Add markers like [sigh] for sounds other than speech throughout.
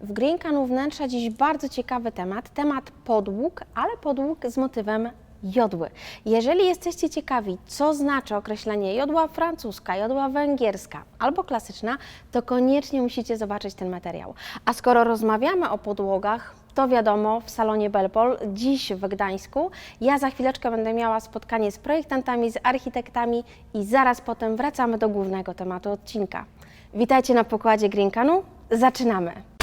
W Green Canu wnętrza dziś bardzo ciekawy temat, temat podłóg, ale podłóg z motywem jodły. Jeżeli jesteście ciekawi, co znaczy określenie jodła francuska, jodła węgierska albo klasyczna, to koniecznie musicie zobaczyć ten materiał. A skoro rozmawiamy o podłogach, to wiadomo, w salonie Belpol, dziś w Gdańsku. Ja za chwileczkę będę miała spotkanie z projektantami, z architektami i zaraz potem wracamy do głównego tematu odcinka. Witajcie na pokładzie Green Canu. Zaczynamy.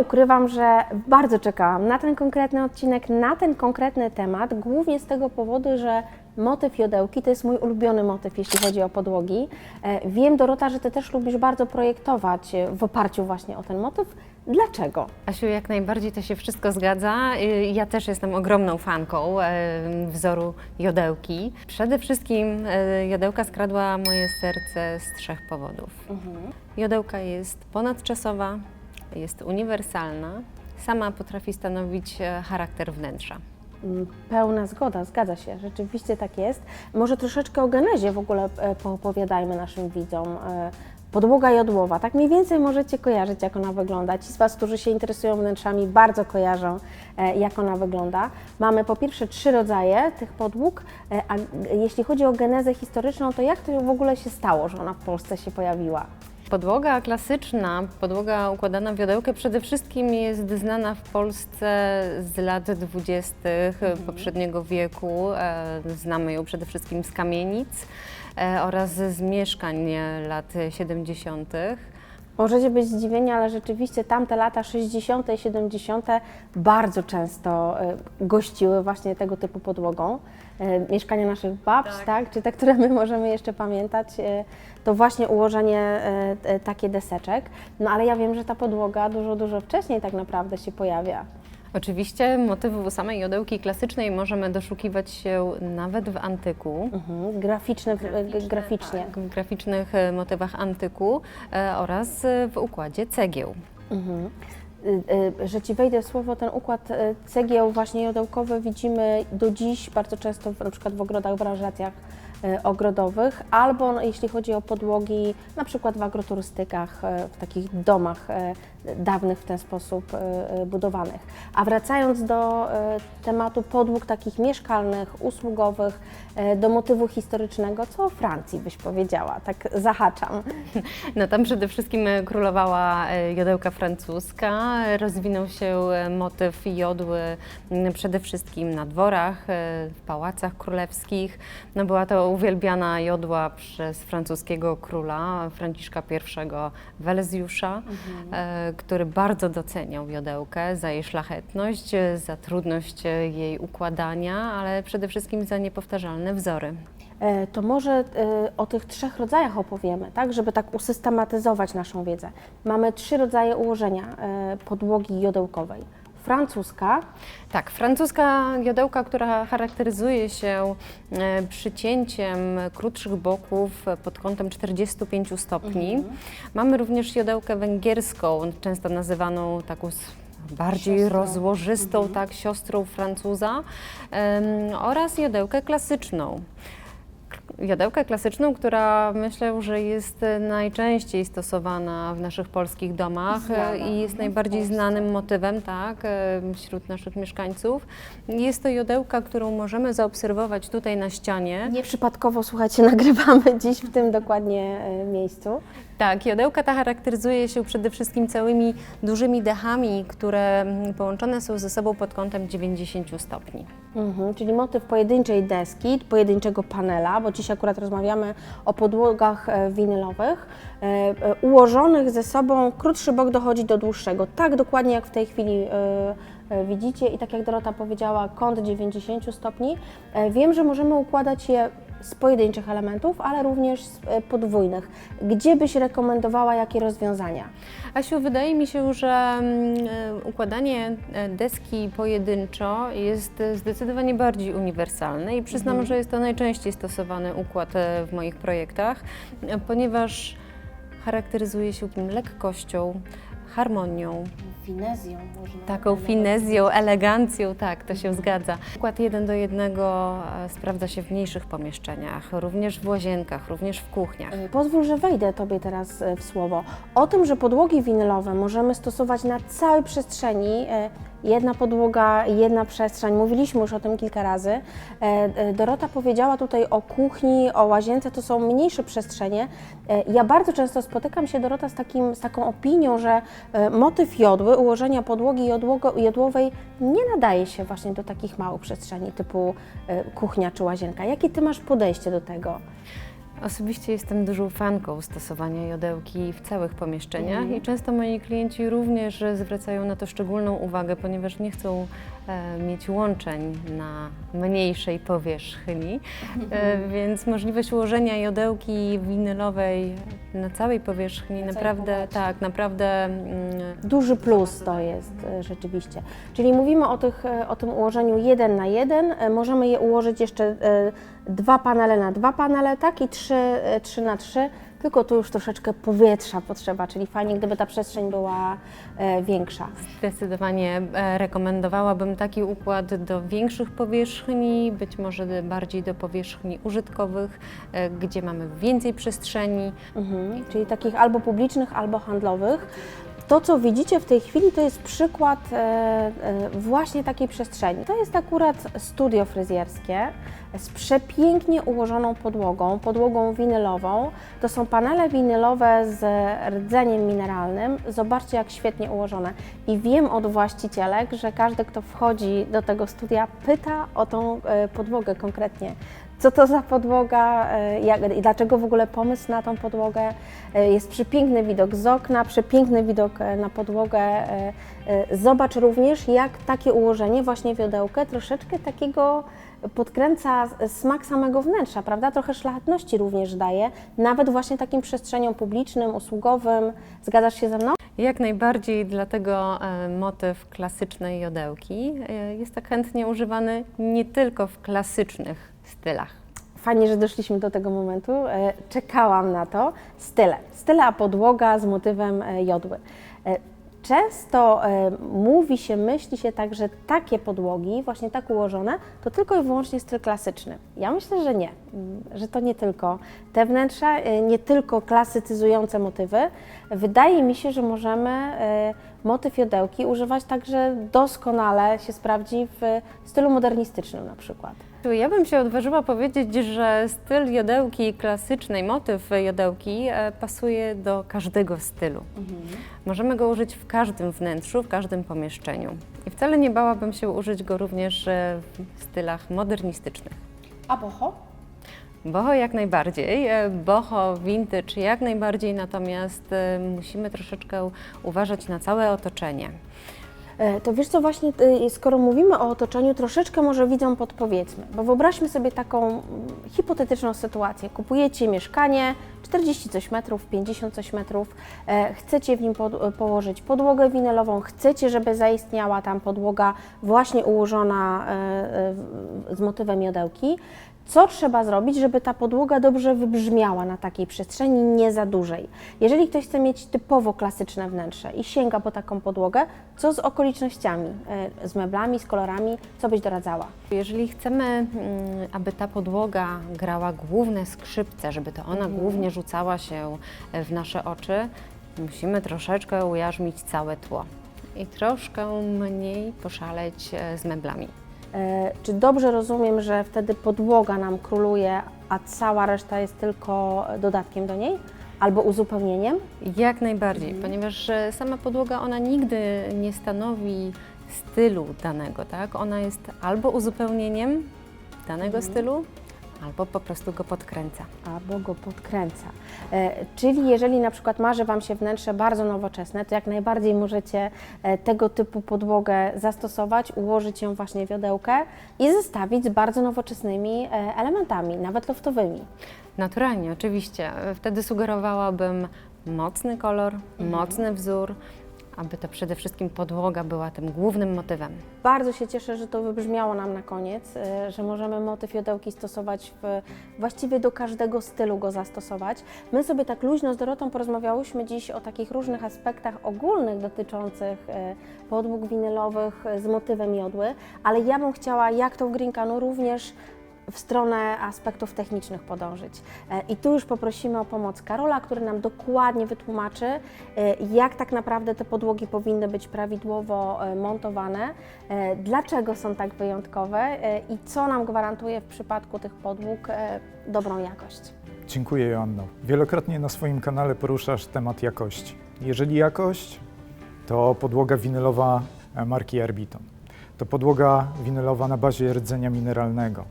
Ukrywam, że bardzo czekałam na ten konkretny odcinek, na ten konkretny temat, głównie z tego powodu, że motyw jodełki to jest mój ulubiony motyw, jeśli chodzi o podłogi. E, Wiem, Dorota, że Ty też lubisz bardzo projektować e, w oparciu właśnie o ten motyw. Dlaczego? Asiu, jak najbardziej to się wszystko zgadza. Y, Ja też jestem ogromną fanką e, wzoru jodełki. Przede wszystkim e, jodełka skradła moje serce z trzech powodów. Jodełka jest ponadczasowa, jest uniwersalna, sama potrafi stanowić e, charakter wnętrza. Mm, Pełna zgoda, zgadza się, rzeczywiście tak jest. Może troszeczkę o genezie w ogóle e, poopowiadajmy naszym widzom. E, Podłoga jodłowa, tak mniej więcej możecie kojarzyć, jak ona wygląda. Ci z Was, którzy się interesują wnętrzami, bardzo kojarzą, jak ona wygląda. Mamy po pierwsze trzy rodzaje tych podłóg, a jeśli chodzi o genezę historyczną, to jak to w ogóle się stało, że ona w Polsce się pojawiła? Podłoga klasyczna, podłoga układana w jodełkę przede wszystkim jest znana w Polsce z lat dwudziestych poprzedniego wieku. E, Znamy ją przede wszystkim z kamienic e, oraz z mieszkań lat 70. Możecie być zdziwieni, ale rzeczywiście tamte lata 60. i 70. bardzo często e, gościły właśnie tego typu podłogą. E, Mieszkania naszych babć, tak. czy te, które my możemy jeszcze pamiętać, e, to właśnie ułożenie takie deseczek. No ale ja wiem, że ta podłoga dużo, dużo wcześniej tak naprawdę się pojawia. Oczywiście motywu samej jodełki klasycznej możemy doszukiwać się nawet w antyku. Mhm. Graficzne, w- e, graficznie. W graficznych e, motywach antyku e, oraz w układzie cegieł. Mhm. Y, y, Że Ci wejdę w słowo, ten układ y, cegieł właśnie jodełkowy widzimy do dziś bardzo często w, na przykład w ogrodach, w aranżacjach ogrodowych, albo no, jeśli chodzi o podłogi, na przykład w agroturystykach, w takich domach dawnych w ten sposób budowanych. A wracając do tematu podłóg takich mieszkalnych, usługowych, do motywu historycznego, co o Francji byś powiedziała? Tak zahaczam. [laughs] No tam przede wszystkim królowała jodełka francuska, rozwinął się e, motyw jodły m, przede wszystkim na dworach, e, w pałacach królewskich. No była to uwielbiana jodła przez francuskiego króla Franciszka I Welezjusza, e, który bardzo doceniał jodełkę za jej szlachetność, za trudność jej układania, ale przede wszystkim za niepowtarzalne wzory. To może o tych trzech rodzajach opowiemy, tak, żeby tak usystematyzować naszą wiedzę. Mamy trzy rodzaje ułożenia podłogi jodełkowej. Francuska, Tak, francuska jodełka, która charakteryzuje się e, przycięciem krótszych boków pod kątem 45 stopni. Mamy również jodełkę węgierską, często nazywaną taką bardziej Siostrą. rozłożystą, tak, siostrą Francuza em, oraz jodełkę klasyczną. Jodełkę klasyczną, która myślę, że jest najczęściej stosowana w naszych polskich domach Znana, i jest mhm, najbardziej znanym motywem tak, e, wśród naszych mieszkańców. Jest to jodełka, którą możemy zaobserwować tutaj na ścianie. nieprzypadkowo, słuchajcie, [laughs] nagrywamy dziś w tym dokładnie e, miejscu. Tak, jodełka ta charakteryzuje się przede wszystkim całymi dużymi dechami, które mm, połączone są ze sobą pod kątem 90 stopni. Mhm, czyli motyw pojedynczej deski, pojedynczego panela, bo dziś akurat rozmawiamy o podłogach e, winylowych, e, e, ułożonych ze sobą, krótszy bok dochodzi do dłuższego, tak dokładnie jak w tej chwili widzicie i tak jak Dorota powiedziała, kąt 90 stopni. Wiem, że możemy układać je z pojedynczych elementów, ale również z e, podwójnych. Gdzie byś rekomendowała jakie rozwiązania? Asiu, wydaje mi się, że mm, e, układanie e, deski pojedynczo jest zdecydowanie bardziej uniwersalne i przyznam, że jest to najczęściej stosowany układ w moich projektach, ponieważ charakteryzuje się lekkością, harmonią, Finezją można. taką finezją, elegancją, tak, to się zgadza. Układ jeden do jednego e, sprawdza się w mniejszych pomieszczeniach, również w łazienkach, również w kuchniach. E, Pozwól, że wejdę Tobie teraz e, w słowo. O tym, że podłogi winylowe możemy stosować na całej przestrzeni, jedna podłoga, jedna przestrzeń, mówiliśmy już o tym kilka razy. E, e, Dorota powiedziała tutaj o kuchni, o łazience, to są mniejsze przestrzenie. E, Ja bardzo często spotykam się, Dorota, z, takim, z taką opinią, że motyw jodły, ułożenia podłogi jodłowej nie nadaje się właśnie do takich małych przestrzeni typu kuchnia czy łazienka. Jakie Ty masz podejście do tego? Osobiście jestem dużą fanką stosowania jodełki w całych pomieszczeniach i często moi klienci również zwracają na to szczególną uwagę, ponieważ nie chcą mieć łączeń na mniejszej powierzchni, e, więc możliwość ułożenia jodełki winylowej na całej powierzchni całej naprawdę, powierzchni. tak, naprawdę mm, Duży plus to jest e, rzeczywiście. Czyli mówimy o, tych, e, o tym ułożeniu jeden na jeden. E, Możemy je ułożyć jeszcze e, dwa panele na dwa panele, tak? I trzy, e, trzy na trzy. Tylko tu już troszeczkę powietrza potrzeba, czyli fajnie, gdyby ta przestrzeń była e, większa. Zdecydowanie e, rekomendowałabym taki układ do większych powierzchni, być może bardziej do powierzchni użytkowych, e, gdzie mamy więcej przestrzeni. Mhm. Czyli takich albo publicznych, albo handlowych. To, co widzicie w tej chwili, to jest przykład e, e, właśnie takiej przestrzeni. To jest akurat studio fryzjerskie z przepięknie ułożoną podłogą, podłogą winylową. To są panele winylowe z rdzeniem mineralnym. Zobaczcie, jak świetnie ułożone. I wiem od właścicielek, że każdy, kto wchodzi do tego studia, pyta o tą e, podłogę konkretnie co to za podłoga, e, jak, i dlaczego w ogóle pomysł na tą podłogę. E, Jest przepiękny widok z okna, przepiękny widok e, na podłogę. Zobacz również, jak takie ułożenie, właśnie wiodełkę, troszeczkę takiego podkręca smak samego wnętrza, prawda? Trochę szlachetności również daje, nawet właśnie takim przestrzeniom publicznym, usługowym. Zgadzasz się ze mną? Jak najbardziej dlatego motyw klasycznej jodełki jest tak chętnie używany nie tylko w klasycznych stylach. Fajnie, że doszliśmy do tego momentu. E, Czekałam na to. Style. Style, a podłoga z motywem e, jodły. E, Często mówi się, myśli się tak, że takie podłogi, właśnie tak ułożone, to tylko i wyłącznie styl klasyczny. Ja myślę, że nie, że to nie tylko te wnętrza, nie tylko klasycyzujące motywy. Wydaje mi się, że możemy motyw jodełki używać także doskonale się sprawdzi w stylu modernistycznym na przykład. Ja bym się odważyła powiedzieć, że styl jodełki klasycznej, motyw jodełki e, pasuje do każdego stylu. Możemy go użyć w każdym wnętrzu, w każdym pomieszczeniu. I wcale nie bałabym się użyć go również e, w stylach modernistycznych. A boho? Boho jak najbardziej, e, boho, vintage jak najbardziej, natomiast musimy troszeczkę uważać na całe otoczenie. E, To wiesz co, właśnie y, skoro mówimy o otoczeniu, troszeczkę może widzą podpowiedzmy, bo wyobraźmy sobie taką mm, hipotetyczną sytuację. Kupujecie mieszkanie, 40 coś metrów, 50 coś metrów, e, chcecie w nim pod, położyć podłogę winylową, chcecie, żeby zaistniała tam podłoga właśnie ułożona e, e, z motywem jodełki. Co trzeba zrobić, żeby ta podłoga dobrze wybrzmiała na takiej przestrzeni, nie za dużej? Jeżeli ktoś chce mieć typowo klasyczne wnętrze i sięga po taką podłogę, co z okolicznościami, e, z meblami, z kolorami, co byś doradzała? Jeżeli chcemy, mm, aby ta podłoga grała główne skrzypce, żeby to ona głównie rzucała się e, w nasze oczy, musimy troszeczkę ujarzmić całe tło i troszkę mniej poszaleć e, z meblami. E, Czy dobrze rozumiem, że wtedy podłoga nam króluje, a cała reszta jest tylko dodatkiem do niej? Albo uzupełnieniem? Jak najbardziej, ponieważ e, sama podłoga ona nigdy nie stanowi stylu danego, tak? Ona jest albo uzupełnieniem danego stylu, albo po prostu go podkręca. albo go podkręca. E, czyli jeżeli na przykład marzy Wam się wnętrze bardzo nowoczesne, to jak najbardziej możecie e, tego typu podłogę zastosować, ułożyć ją właśnie w jodełkę i zestawić z bardzo nowoczesnymi e, elementami, nawet loftowymi. Naturalnie, oczywiście. Wtedy sugerowałabym mocny kolor, mocny wzór, aby to przede wszystkim podłoga była tym głównym motywem. Bardzo się cieszę, że to wybrzmiało nam na koniec, e, że możemy motyw jodełki stosować w, właściwie do każdego stylu go zastosować. My sobie tak luźno z Dorotą porozmawiałyśmy dziś o takich różnych aspektach ogólnych dotyczących e, podłóg winylowych e, z motywem jodły, ale ja bym chciała, jak to w Greencanu, również w stronę aspektów technicznych podążyć. E, I tu już poprosimy o pomoc Karola, który nam dokładnie wytłumaczy, e, jak tak naprawdę te podłogi powinny być prawidłowo e, montowane, dlaczego są tak wyjątkowe i co nam gwarantuje w przypadku tych podłóg dobrą jakość. Dziękuję Joanno. Wielokrotnie na swoim kanale poruszasz temat jakości. Jeżeli jakość, to podłoga winylowa marki Arbiton. To podłoga winylowa na bazie rdzenia mineralnego.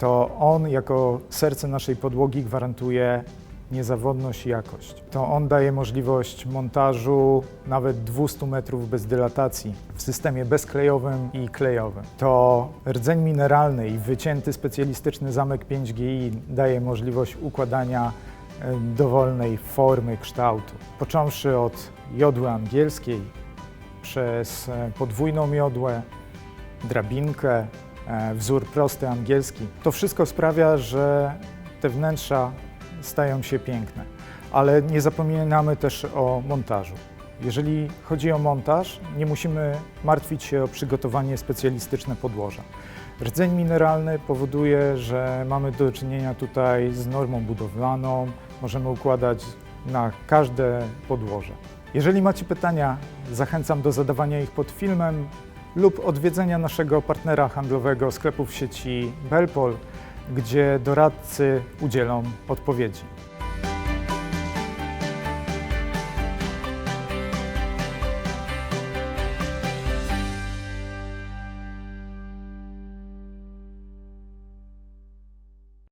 To on jako serce naszej podłogi gwarantuje niezawodność i jakość. To on daje możliwość montażu nawet 200 metrów bez dylatacji w systemie bezklejowym i klejowym. To rdzeń mineralny i wycięty specjalistyczny zamek 5GI daje możliwość układania dowolnej formy kształtu. Począwszy od jodły angielskiej, przez e, podwójną jodłę, drabinkę, wzór prosty angielski. To wszystko sprawia, że te wnętrza stają się piękne. Ale nie zapominamy też o montażu. Jeżeli chodzi o montaż, nie musimy martwić się o przygotowanie specjalistyczne podłoża. Rdzeń mineralny powoduje, że mamy do czynienia tutaj z normą budowlaną, możemy układać na każde podłoże. Jeżeli macie pytania, zachęcam do zadawania ich pod filmem lub odwiedzenia naszego partnera handlowego sklepów sieci Belpol, gdzie doradcy udzielą odpowiedzi.